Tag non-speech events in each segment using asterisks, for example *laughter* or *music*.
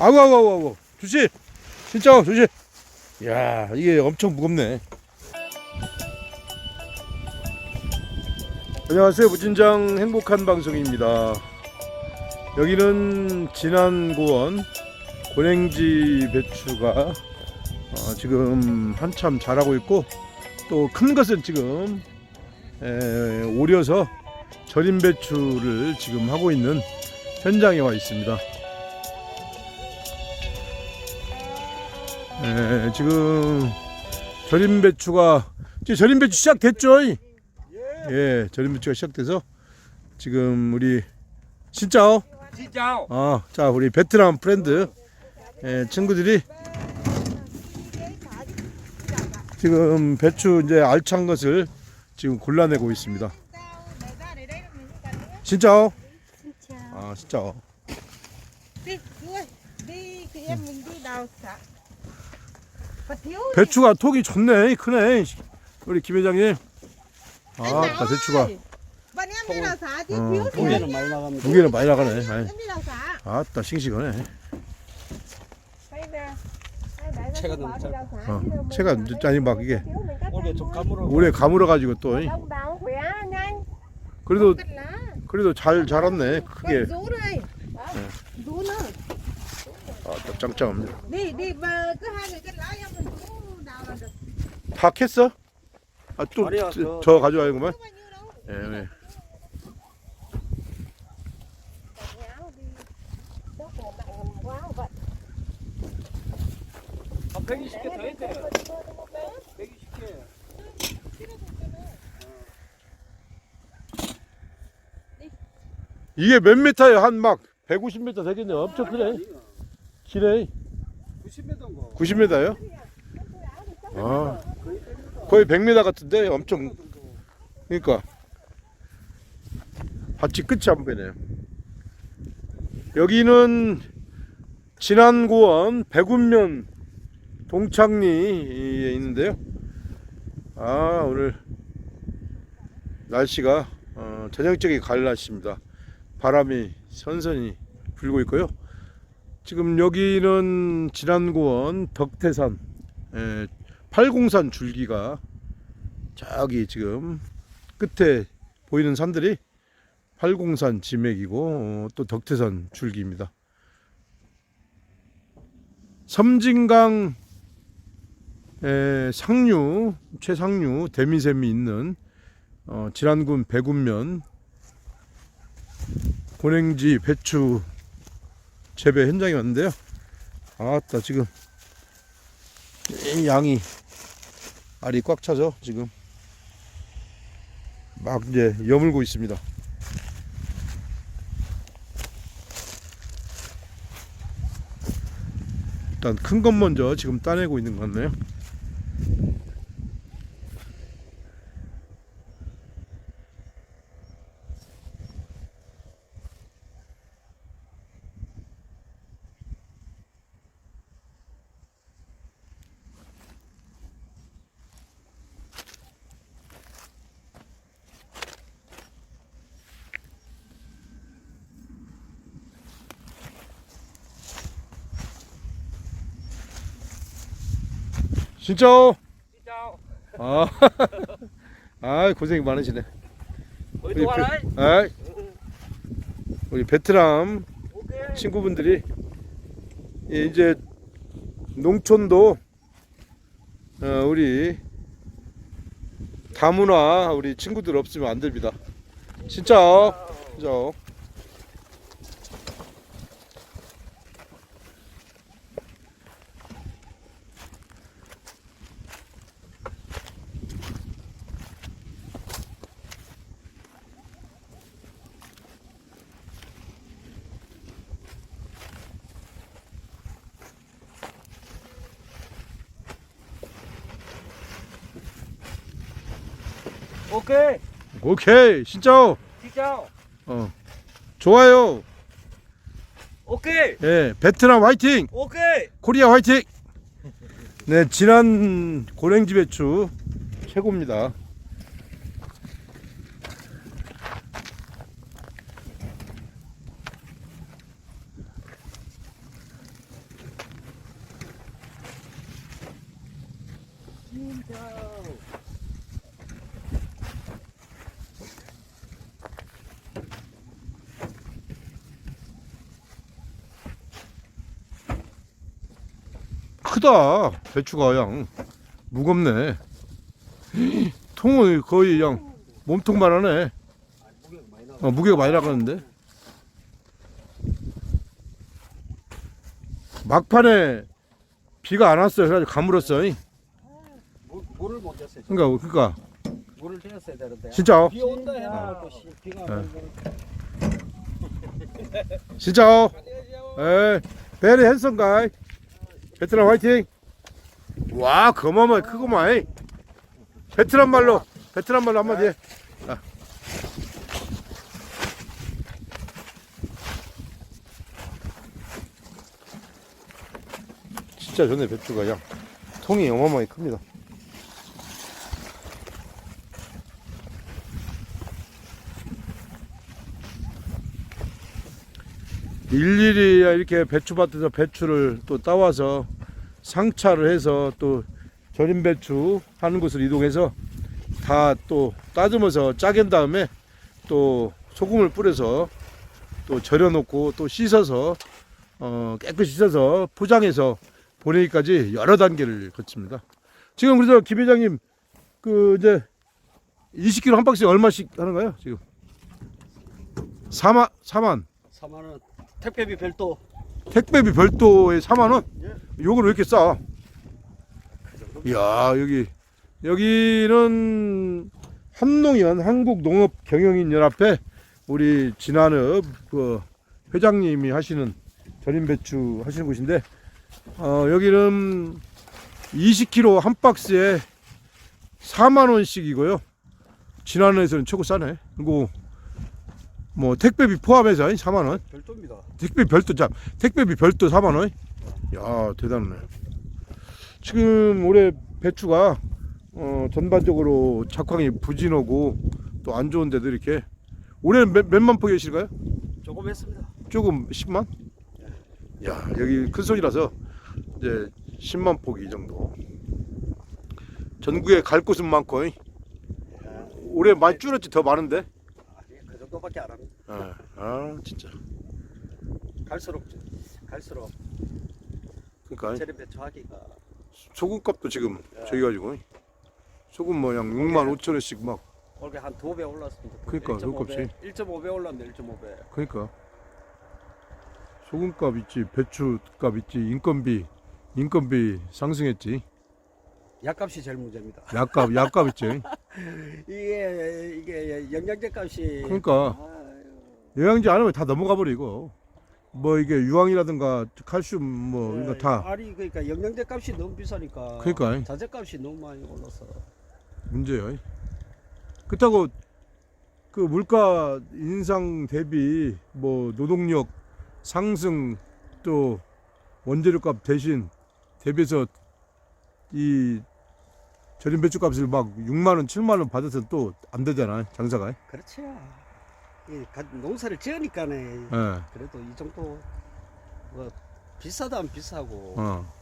아우 아우 아우 아우 조심 진짜 조심 야 이게 엄청 무겁네. 안녕하세요. 무진장 행복한 방송입니다. 여기는 진안고원 고랭지 배추가 어, 지금 한참 자라고 있고 또 큰 것은 지금 에, 오려서 절임 배추를 지금 하고 있는 현장에 와 있습니다. 에, 지금 절임 배추가 이제 절임 배추 시작됐죠? 예, 절임 배추가 시작돼서 지금 우리 진짜요? 진짜 아, 자 우리 베트남 프렌드 예, 친구들이 지금 배추 이제 알찬 것을 지금 골라내고 있습니다. 아, 진짜. Đi, đuôi. Đi thì em mình đi đào xả. 배추가 톡이 좋네, 크네. 우리 김 회장님. 아, 나 배추가 anh? 고기는 많이 나갑니다. 무게는 많이 나가네. 아이. 아따 싱싱하네. 채가 너무 xả, 어, 채가 이제 아니 막 이게 올해 좀 가물어. 오래 가물어 가지고 또. 이. 그래도. 그래도 잘 자랐네. 크게. 아따 짱짱합니다. 다 캤어? 아, 또 아니야, 저 저- 가져와야구만. 예, 예. 한 120개 더 해야 돼. 120개. 이게 몇 미터예요? 한 막 150m 되겠네. 엄청 크네. 길에 90m인가? 90m요? 아, 거의 100m 같은데 엄청 그러니까 밭이 끝이 안 보이네요. 여기는 진안고원 백운면 동창리에 있는데요. 아 오늘 날씨가 어, 전형적인 가을 날씨입니다. 바람이 선선히 불고 있고요. 지금 여기는 진안고원 덕태산 에, 팔공산 줄기가 저기 지금 끝에 보이는 산들이 팔공산 지맥이고 어, 또 덕태산 줄기입니다. 섬진강 에, 상류 최상류 대미샘이 있는 어, 진안군 백운면 고랭지 배추 재배 현장에 왔는데요. 아따 지금 이 양이 알이 꽉 차죠 지금 막 이제 여물고 있습니다. 일단 큰 것 먼저 지금 따내고 있는 것 같네요. 진짜 진짜. 아, *laughs* 아 고생이 많으시네. 우리, 와라. 베, 아, 우리 베트남 오케이. 친구분들이 예, 이제 농촌도 어, 우리 다문화 우리 친구들 없으면 안 됩니다. 진짜, 진짜. 오케이. 오케이, 진짜. 진짜. 어, 좋아요. 오케이. 예, 베트남 화이팅! 오케이. 코리아 화이팅! 네, 진한 고랭지 배추 최고입니다. 크다 배추가 양 무겁네 통은 거의 양 몸통만 하네 무게가 많이 나. 어, 무게가 많이 나가는데 막판에 비가 안 왔어요 그래가지고 가물었어 이. 물, 물을 못 줬어요. 그러니까 그러니까 물을 줬어야 되는데. 진짜 비 온다 해놓고 씨, 비가 안 네. 오고. 진짜 에 베리 핸섬 가이 베트남 화이팅 와 그마마 크구만 이. 베트남 말로 베트남 말로 한마디 해 아. 진짜 좋네 배추가 양 통이 어마어마하게 큽니다 일일이 이렇게 배추밭에서 배추를 또 따와서 상차를 해서 또 절임 배추 하는 곳을 이동해서 다 또 따듬어서 짜갠 다음에 또 소금을 뿌려서 또 절여놓고 또 씻어서 어 깨끗이 씻어서 포장해서 보내기까지 여러 단계를 거칩니다. 지금 그래서 김 회장님 그 이제 20kg 한 박스에 얼마씩 하는가요? 지금 4만 4만 4만 원. 택배비 별도. 택배비 별도에 4만 원? 예. 요거는 왜 이렇게 싸? 이야 여기 여기는 한농연 한국농업경영인연합회 우리 진한읍 그 회장님이 하시는 절임 배추 하시는 곳인데 어, 여기는 20kg 한 박스에 4만 원씩이고요. 진한읍에서는 최고 싸네. 그리고 뭐 택배비 포함해서 4만 원. 별도입니다. 택배 별도 자 택배비 별도 4만 원. 야 대단하네. 지금 올해 배추가 어, 전반적으로 작황이 부진하고 또 안 좋은데도 이렇게 올해는 몇, 몇만 포기 계실까요? 조금 했습니다. 조금 10만? 야 여기 큰 손이라서 이제 10만 포기 정도. 전국에 갈 곳은 많고 이. 올해 많이 줄었지 더 많은데. 정도밖에 안 합니다. 아, 아 진짜. 갈수록 갈수록 그러니까 재래 배추하기가 소금값도 지금 저기 가지고 소금 뭐양 6만 5천 원씩 막 올해 한두 배 올랐습니다. 그러니까, 소금값이. 1.5배 올랐네. 1.5배. 그러니까 소금값 있지 배추값 있지 인건비 인건비 상승했지 약값이 제일 문제입니다. 약값 약값 있지. *laughs* 이게 이게 영양제 값이. 그러니까. 영양제 안 하면 다 넘어가 버리고 뭐 이게 유황이라든가 칼슘 뭐 이거 다. 아니 그러니까 영양제 값이 너무 비싸니까. 그러니까. 자재 값이 너무 많이 올라서. 문제예요 그렇다고 그 물가 인상 대비 뭐 노동력 상승 또 원재료값 대신 대비해서 이 절임 배추값을 막 6만 원, 7만 원 받아서 또 안 되잖아 장사가. 이 가- 농사를 지으니까네 예. 그래도 이 정도 뭐 비싸다 안 비싸고 어.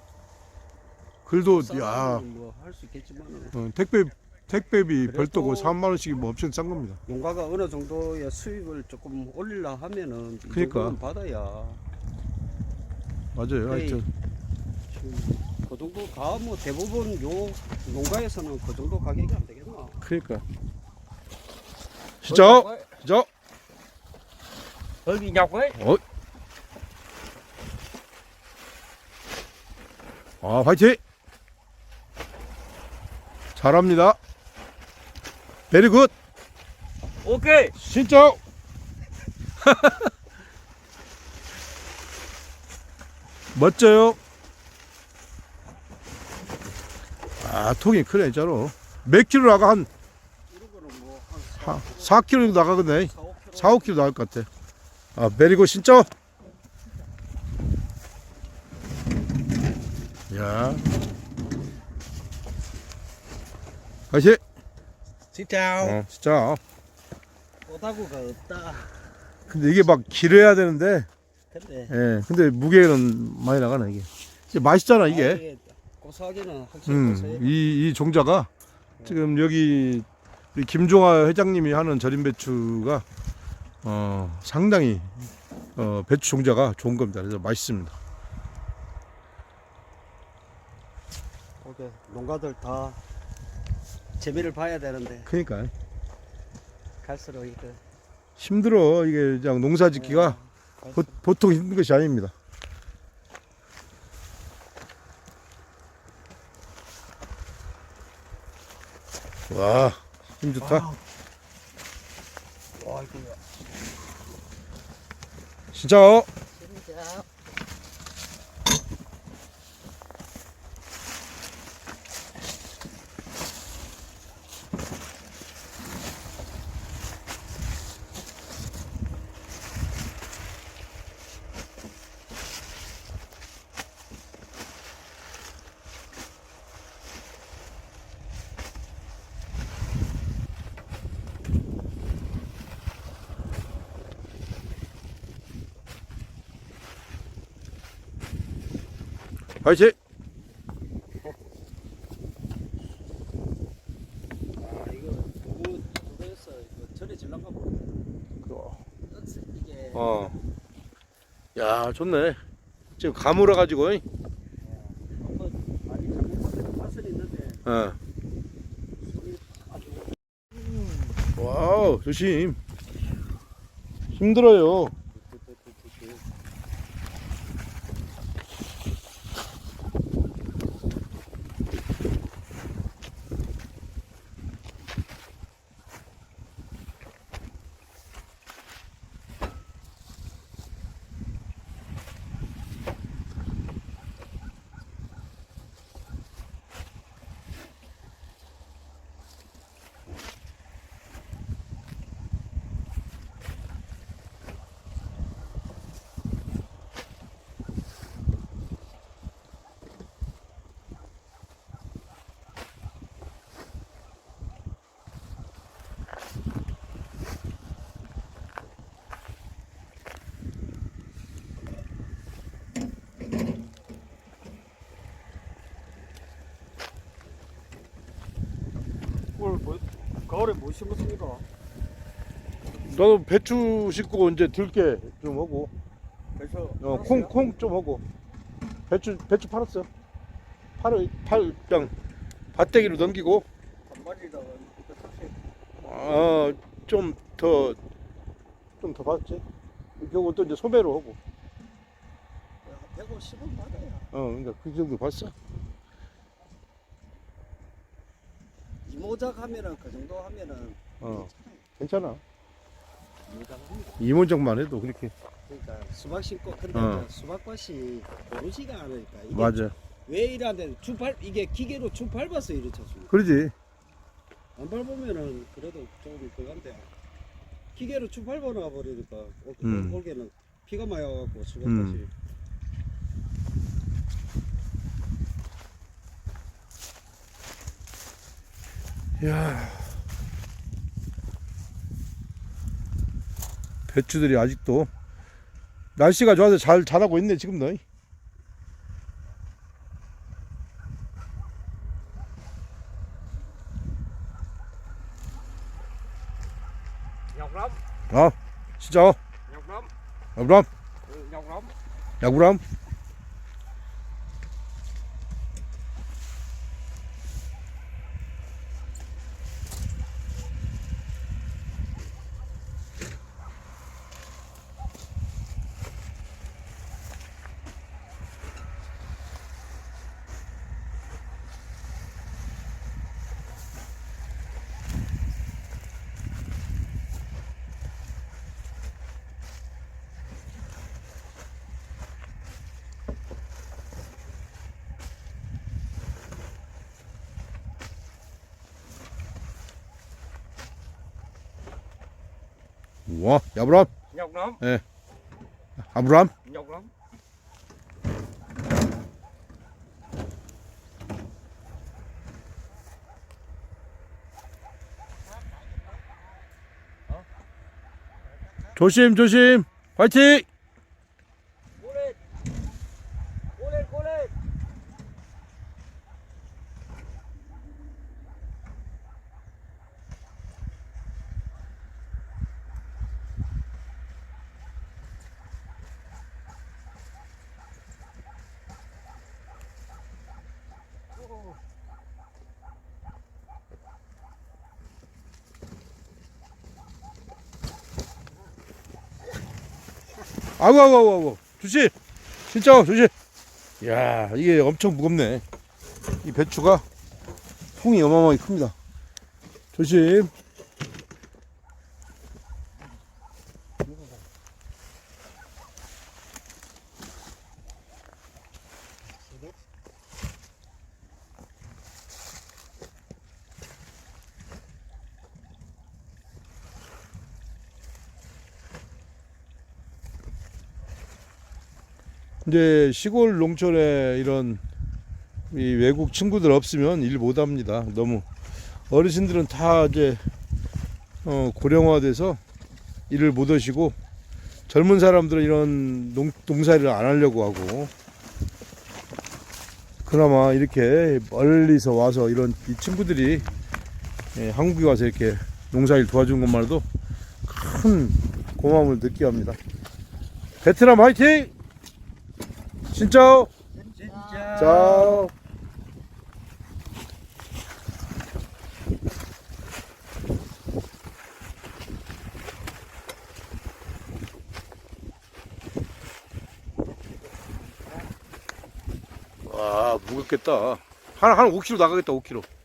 그래도 야 뭐할 수 있겠지만 어, 택배 택배비 그래도- 별도고 3만 원씩이 뭐 엄청 싼 겁니다. 농가가 어느 정도의 수입을 조금 올리려 하면은 이 그러니까. 정도는 받아야 맞아요. 하여튼 지금 그 정도 가뭐 대부분 요 농가에서는 그 정도 가격이 안 되겠나? 그러니까. 진짜 진짜 거기 nhọc ấy 아 화이팅! 잘합니다. 베리 굿 ok 진짜 멋져요. 아 통이 크네 진짜로. 몇 킬로 나가 한 뭐한 4, 4킬로 정도 나가겠네. 4, 5kg 4, 5킬로 나갈 것 같아. 아 베리고 진짜. 야. Xin chào 어 진짜. 오다구가 없다 근데 이게 막 길어야 되는데, 근데 예. 근데 무게는 많이 나가네 이게. 이게 맛있잖아 이게. 아, 고소하기는 확실히 음, 고소해. 이, 이 종자가 지금 여기 우리 김종화 회장님이 하는 절임 배추가 어, 상당히 어, 배추 종자가 좋은 겁니다. 그래서 맛있습니다. 오케이. 농가들 다 재미를 봐야 되는데 그러니까 갈수록 이게 힘들어 이게 그냥 농사 짓기가 보, 보통 힘든 것이 아닙니다. 와, 힘 좋다. 와 이거 진짜 진짜. 화이팅! 아 이거 누구 누구였어 이거 전에 질랑가 보네. 이게 어, 야 좋네. 지금 가물어 가지고, 한번 많이 잘못하면 맛은 있는데 어, 손이 아주 와우 조심. 힘들어요. 올 뭐, 가을에 뭐 심었습니까? 나도 배추 씻고 이제 들깨 좀 하고, 그래서 어, 콩콩 좀 하고, 배추 배추 팔았어. 팔을 팔 그냥 밭대기로 넘기고, 한 마리다가 이거 사실 어, 좀 더 좀더 받지. 그리고 또 이제 소매로 하고, 150원 받아야 어, 그러니까 그 정도 봤어. 이모작 하면은 그 정도 하면은 어, 괜찮아. 이모작 합니다. 이모작만 해도 그렇게. 그러니까 수박 심고 근데 어. 이제 수박밭이 고르지가 않으니까 이게 맞아. 왜 이러는데 주발 이게 기계로 주 밟아서 이렇게 쳤습니다. 그러지. 안 밟으면은 그래도 좀 그건데 기계로 주 밟아 놔 버리니까 올- 음. 올게는 피가 많이 와갖고 수박밭이 음. 야. 배추들이 아직도 날씨가 좋아서 잘 자라고 있네 지금 너. nhọc lắm 아 진짜 야구람? lắm 야구람 와 야구람? nhọc lắm 아브람? nhọc lắm 조심 조심. 화이팅 아구 아구 아구 아구 조심 진짜 조심 야 이게 엄청 무겁네. 이 배추가 통이 어마어마하게 큽니다. 조심 이제 시골 농촌에 이런 이 외국 친구들 없으면 일 못합니다. 너무 어르신들은 다 이제 어, 고령화돼서 일을 못 하시고 젊은 사람들은 이런 농, 농사일을 안 하려고 하고 그나마 이렇게 멀리서 와서 이런 이 친구들이 예, 한국에 와서 이렇게 농사일 도와준 것만으로도 큰 고마움을 느끼 합니다. 베트남 화이팅! 진짜 진짜. 자. 와 무겁겠다. 한한 5kg 나가겠다 5kg.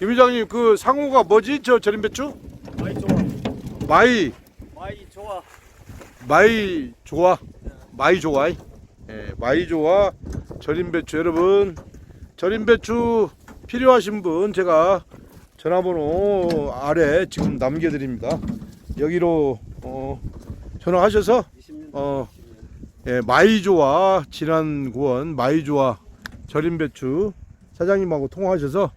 김 회장님 그 상호가 뭐지 저 절임 배추? 많이 좋아. 마이 많이 좋아. 마이 좋아 마이 좋아 예, 마이 좋아 절임 배추 여러분 절임 배추 필요하신 분 제가 전화번호 아래 지금 남겨드립니다 여기로 어, 전화하셔서 20년. 어, 예, 마이 좋아 진안 구원 마이 좋아 절임 배추 사장님하고 통화하셔서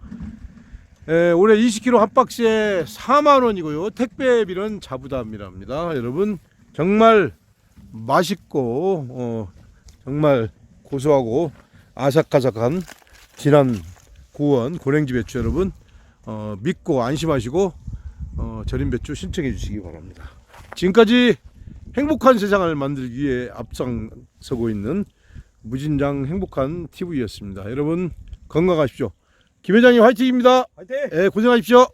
예, 올해 20kg 한 박스에 4만 원이고요. 택배비는 자부담이랍니다. 여러분 정말 맛있고 어, 정말 고소하고 아삭아삭한 진한 고원 고랭지 배추 여러분 어, 믿고 안심하시고 어, 절임 배추 신청해 주시기 바랍니다. 지금까지 행복한 세상을 만들기 위해 앞장서고 있는 무진장 행복한 TV였습니다. 여러분 건강하십시오. 김 회장님 화이팅입니다. 화이팅! 예, 고생하십시오.